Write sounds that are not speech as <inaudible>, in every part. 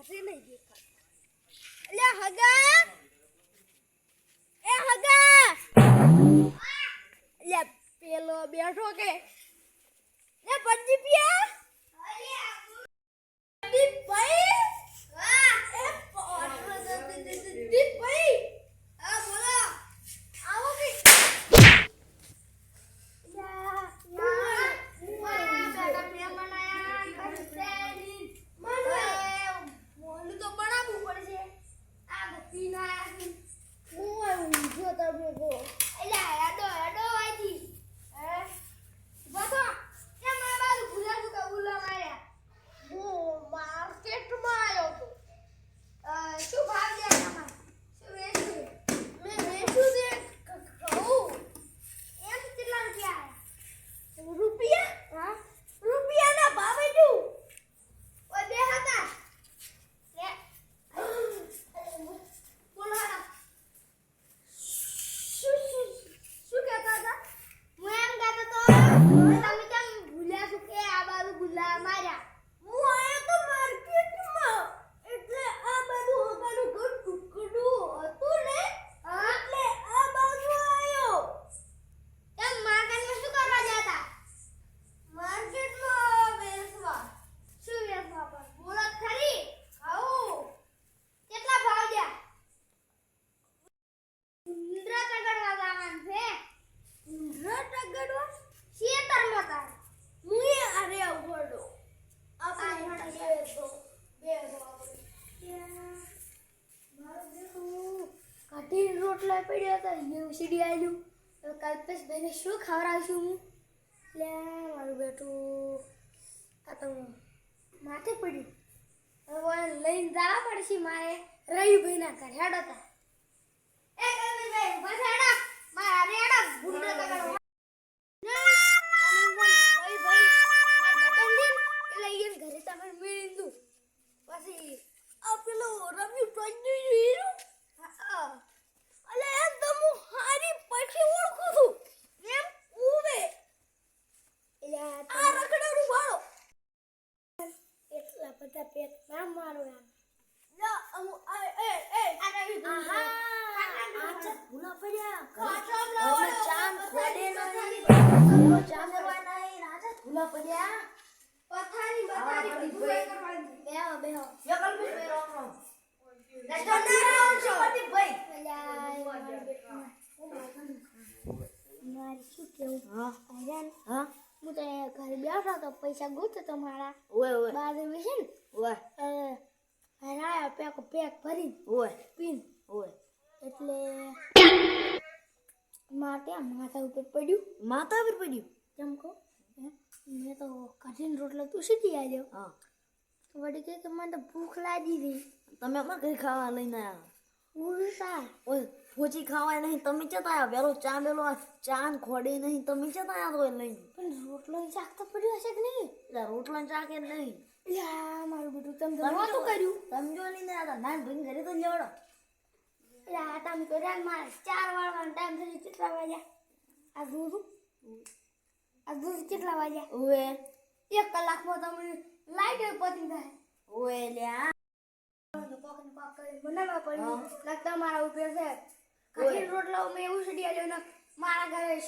ઘરે નહીં દેખાય અલ્યા હગા. એ હગા. અલ્યા પેલો બેઠો કે. લે પંજી પિયા દીપભાઈ એ પ- દીપભાઈ હા બોલો આવો કે યા યા બેટા મહેમાન આયા કરસેની મને મોલું તો બનાવવું પડશે આ બધી ના હું ઊંઘ્યો તમે કો એલા હેડો હેડો આજી હે બસો કે મારા બાજુ ભૂલા કે ઉલા માર્યા હું માર્કેટમાં આવ્યો તો અ, શું ભાવ છે આમાં શું વેચ્યું મેં વેચ્યું તે ક- ઘઉં એમ કેટલા રૂપિયા આયા રૂપિયા હા રૂપિયાના ભાવે શું ઓય બે હતા લે બોલો હારા. શું શું શું કહેતા હતા હું એમ કહેતો તો તમે કેમ ભૂલ્યા છો કે આ બાજુ ગુલ્લા માર્યા હું આયો તો માર્કેટમાં એટલે આ બાજુ હગાનું ઘર ટુકડું હતું ને એટલે આ બાજુ આયો એમ માર્કેટમાં શું કરવા ગયા હતા માર્કેટમાં વેચવા શું વેચવા પણ બોલો તો ખરી ખાવું કેટલા ભાવ ગયા ઉંદરા તગડવા જવાનું છે ઉંદરા તગડવા શેતરમાં તાર હું એ અરે ઉભરડો આપણે હેઠળ બે તો બે કાઢી રોટલા પડ્યા હતા એવું સીડી આવ્યું તો કલ્પેશ ભાઈને શું ખવડાવશું હું? લે, મારું બેટું, આ તો માથે પડ્યું. હવે લઈને જવા પડશે મારે રવિભાઈના ઘરે, હેડો તા. એ કલ્પેશભાઈ બસ હેડો. મારા હારે હેડો. ભૂંડો તો ઘરે તમે મેળવી દઉં. પછી આ પેલો રમ્યું ટોચનું હીરો હા અલે એમ તો હું હારી પછી ઓળખું છું એમ ઉવે એટલે આ રખડાનું વાળો એટલા બધા પેક ના મારો એમ લા અમુ એ એ એ આ રવિ આહા આચા ભૂલા પડ્યા કાચા ઘરમાં લાવો. ખોડે નહીં. ઘરમાં કરવા નહીં. આચા ભૂલા પડ્યા. પથારી બથારી બધું એ કરવાનું. બેહો બેહો. યો કલ્પેશ ભાઈ રોમ રોમ નાના છો. ભાઈ અલ્યા, એ મારા બેટા. મારે શું કેવું? હા. હેરાન હા. હું તો ઘરે બેઠો તો પૈસા ગોતો તો મારા ઓય ઓય. બાર છે ને ઓય. પેક પેક ભરી ઓય. પીન. ઓય. એટલે માટે આ માથા ઉપર પડ્યું. માતા ઉપર પડ્યું? કેમ કહો. મેં તો કઠિન રોટલો તું સીધી આવ્યો હા વળી કે મને તો ભૂખ લાગી હતી તમે અમાર ઘરે ખાવા લઈને આવ્યા ઉલટા. ઓય ફોજી ખાવાય નહીં તમે જતા આવ્યા વેલો ચાંદેલો ચાંદ ખોડે નહીં તમે જતા આવ્યા તો લઈને? પણ રોટલો ચાક તો પડ્યો હશે કે નહીં? એટલે રોટલો ચાકે નહીં. યા મારું બધું તમે તો કર્યું. સમજો લઈને આવ્યા નાન ભાઈ ઘરે તો લેવડો યા તમે તો રાત મારે ચાર વાળવાનો ટાઈમ થઈ કેટલા વાગ્યા? આ દૂધ? આ દૂધ કેટલા વાગ્યા? ઓય એક કલાકમાં તમને લાઈટ પતી જાય લ્યા કરી બનાવવા તમારા ઉપર છે. કઠિન રોટલો મેં ઉસડી આલ્યો ને મારા ઘરે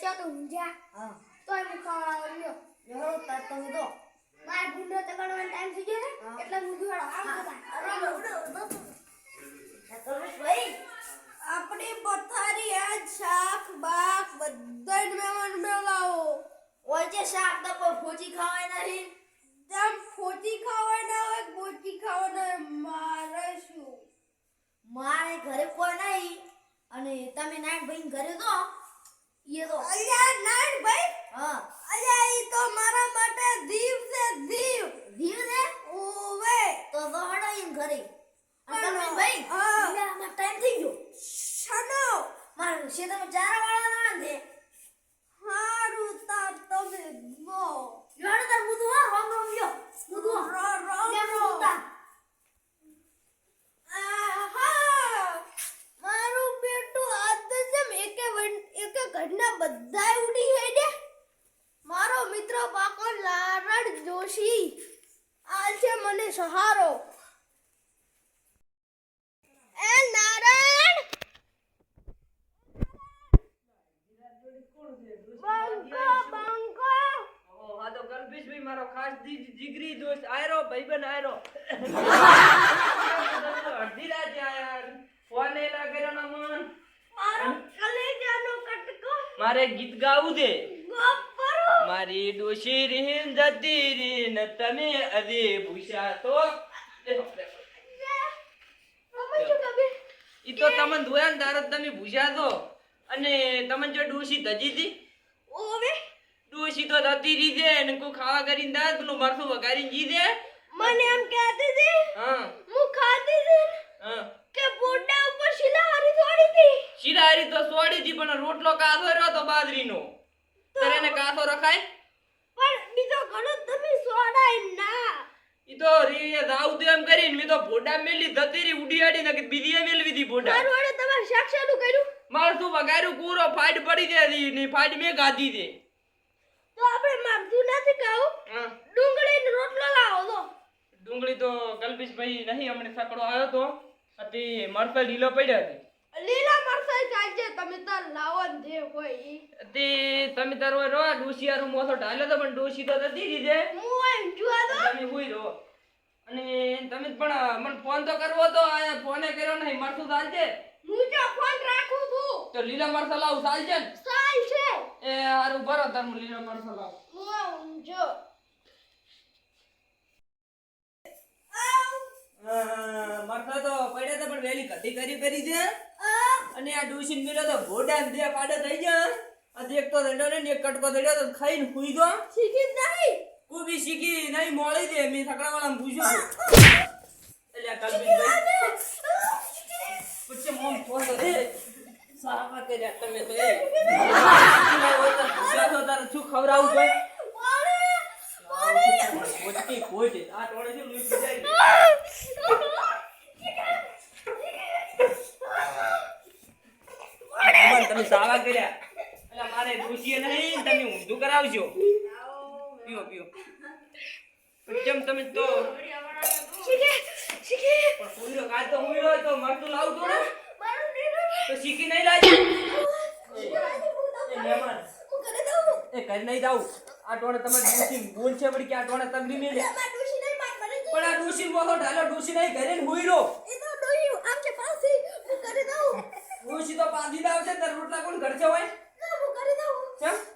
હા. તોય હું ખવડાવો લ્યો. લેવડો તાર તમે તો મારે ભૂંડો તકડવાનો ટાઈમ થઈ ગયો ને એટલે હું જોડો આમ બધા ભાઈ આપણી પથારી આ શાક બાક બધા જ મહેમાન ઓય જે શાક તો કોઈ ફોજી ખાવાય નહીં. તેમ ખાવાય ખાવાના હોય બોટી ખાવાના હોય મારે શું? મારે ઘરે કોઈ નહીં. અને તમે નાઈટ ભાઈ ઘરે તો એ તો અલ્યા નાન ભાઈ? હા. અલ્યા એ તો મારા માટે દીવ છે દીવ. દીવ છે? ઓવે. તો હડો એમ ઘરે. અને તમે ભાઈ હા. મારા ટાઈમ થઈ ગયો. શનો. મારું શેતમાં તમે ચાર ઘરના બધા ઉડી ગઈ ને? મારો મિત્ર પાકો લારડ જોશી. આ છે મને સહારો. એ નારણ બંકો બંકો! ઓ હા તો કલ્પેશભાઈ મારો ખાસ જીગરી દોસ્ત આયરો ભાઈબંધ આયરો. <laughs> મારે ગીત ગાવું છે. મારી ડોશી રીન જતી રીન તમે અરે ભૂષા તો ઈ તો તમને ધોયા ને તારે તમે ભૂષા તો અને તમને જો ડોશી ધજી હતી? ઓવે. ડોશી તો ધતી રહી છે ને કોઈ ખાવા કરીને દાદ પેલું મરસું વઘારીને જી દે મને એમ કહેતી હતી હા. હું ખાતી હતી ને કે બોડા ઉપર શિલાહારી થોડી હતી શિરારી તો સોડી હતી પણ રોટલો કાથો રહ્યો તો બાજરીનો. ત્યારે એને કાથો રખાય? પણ બીજો ઘણો તમે સોડાય ના. ઈ તો રીએ દાઉ એમ કરીને મેં તો ભોડા મેલી ધતીરી ઉડી આડી ને બીજી મેલવી દી ભોડા. મારું વડે તમાર સાક્ષાનું કર્યું? મારું શું વગાર્યું? કૂરો ફાઈટ પડી દે દી ને ફાઈટ મેં ગાધી દે તો આપણે મામજુ નથી કહું ડુંગળી રોટલો લાવો તો. ડુંગળી તો કલ્પેશભાઈ નહીં અમને સકડો આવ્યો તો. અતિ મરસા લીલો પડ્યા હતી લીલા મરચાઈ ચાલશે તમે તો લાવો જે હોય ઈ. તે તમે તારો રો ડોશિયારો મોસો ઢાલ્યો તો પણ ડોસી તો નથી દીધે. હું એમ જોવા દો તમે હુઈ રહો. અને તમે પણ મને ફોન તો કરવો તો આ ફોને કર્યો નહીં મરસું ચાલજે હું જો ફોન રાખું છું. તો લીલા મરસા લાવું ચાલશે સાલ છે એ હારું ભરો તમે લીલા મરસા લાવ હું જો. મરસા તો પડ્યા તો પણ વેલી કઢી કરી કરી છે. અને આ ડોશી મેળ્યો તો ઘોડા દે પાડે થઈ ગયા. આ એક તો દડ્યો ને એક કટકો દડ્યો તો ખાઈને હુઈ ગયો. શીખી નહીં. કોઈ બી શીખી નહીં મોળી દે મે થકડા વાળા પૂછ્યો એટલે કલ્પિતભાઈ પૂછે મોમ ફોન કરે સાફા કર્યા તમે તો એ. હોય તો તારે શું ખવડાવું મારે દોષીએ નહીં તમે ઊંધું કરાવજો. પીઓ પીઓ. જેમ તમે તો લાવું શીખી નહીં દઉં એ કરી નહીં જાવું આ ટોણે તમે બોલ છે વળી કે આ ટોણે પણ આ ડોસી ઢાલો નહીં ઘરે ને હુઈરો એ તો પાસી હું કરી રોટલા કોણ ઘર છે હોય? કરી